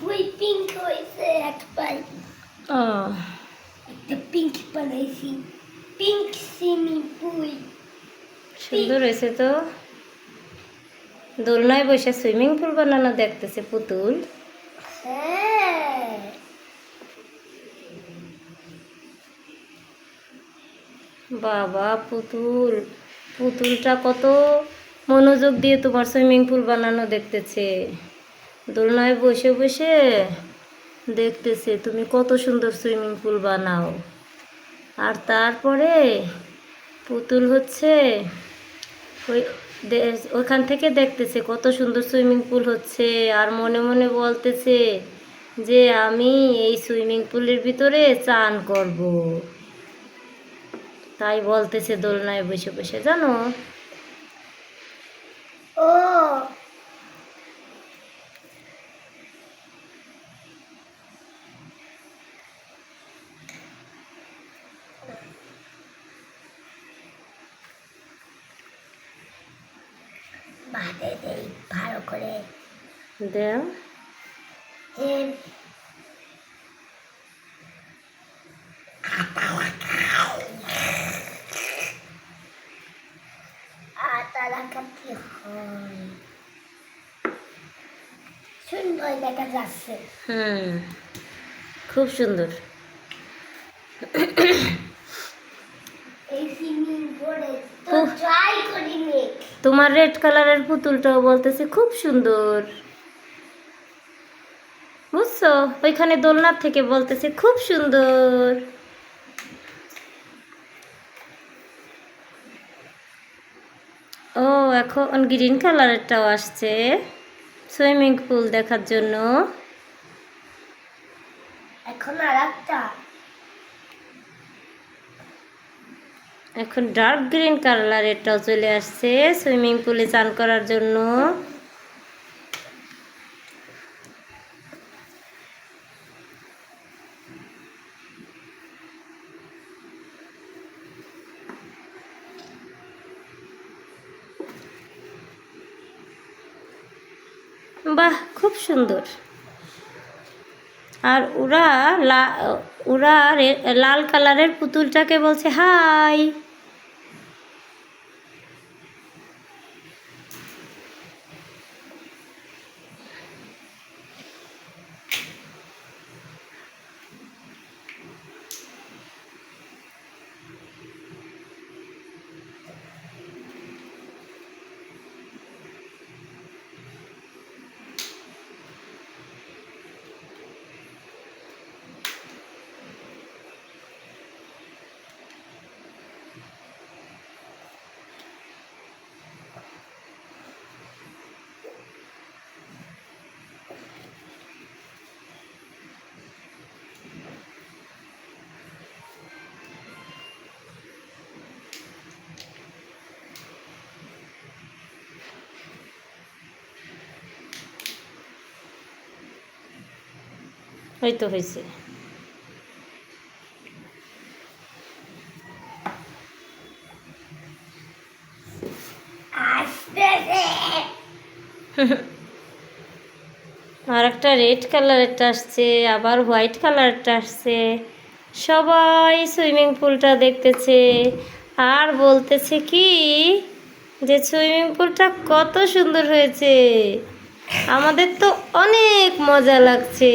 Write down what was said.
পুল pink হয়েছে একবার ও একটা পিঙ্ক বানাইছি পিঙ্ক সুইমিং পুল সুন্দর হয়েছে তো দোলনায় বসে সুইমিং পুল বানানো দেখতেছে পুতুল বাবা পুতুল পুতুলটা কত মনোযোগ দিয়ে তোমার সুইমিং পুল বানানো দেখতেছে দোলনায় বসে বসে দেখতেছে, তুমি কত সুন্দর সুইমিং পুল বানাও। আর তারপরে পুতুল হচ্ছে ওই ওখান থেকে দেখতেছে কত সুন্দর সুইমিং পুল হচ্ছে, আর মনে মনে বলতেছে যে, আমি এই সুইমিং পুলের ভিতরে চান করব। তাই বলতেছে দোলনায় বসে বসে, জানো বাদে দেই ভালো করে দেও এম আটা লাগাতে হয় সুন্দর দেখা যাচ্ছে হুম খুব সুন্দর এই সুইমিং বোর্ডে তো উফ। ট্রাই করি নে তোমার রেড কালারের পুতুলটাও বলতেছে, খুব সুন্দর। বুঝছ? ওইখানে দোলনার থেকে বলতেছে, খুব সুন্দর। ও, এখন গ্রিন কালারেরটাও আসছে সুইমিং পুল দেখার জন্য। এখন আর একটা। এখন ডার্ক গ্রিন কালারেরটাও চলে আসছে সুইমিং পুলে চান করার জন্য। বাহ, খুব সুন্দর। আর ওরা লা, ওরা লাল কালারের পুতুলটাকে বলছে হাই ওই তো হয়েছে আর একটা রেড কালারেরটা আসছে আবার হোয়াইট কালারটা আসছে। সবাই সুইমিং পুলটা দেখতেছে। আর বলতেছে কি? যে সুইমিং পুলটা কত সুন্দর হয়েছে। আমাদের তো অনেক মজা লাগছে।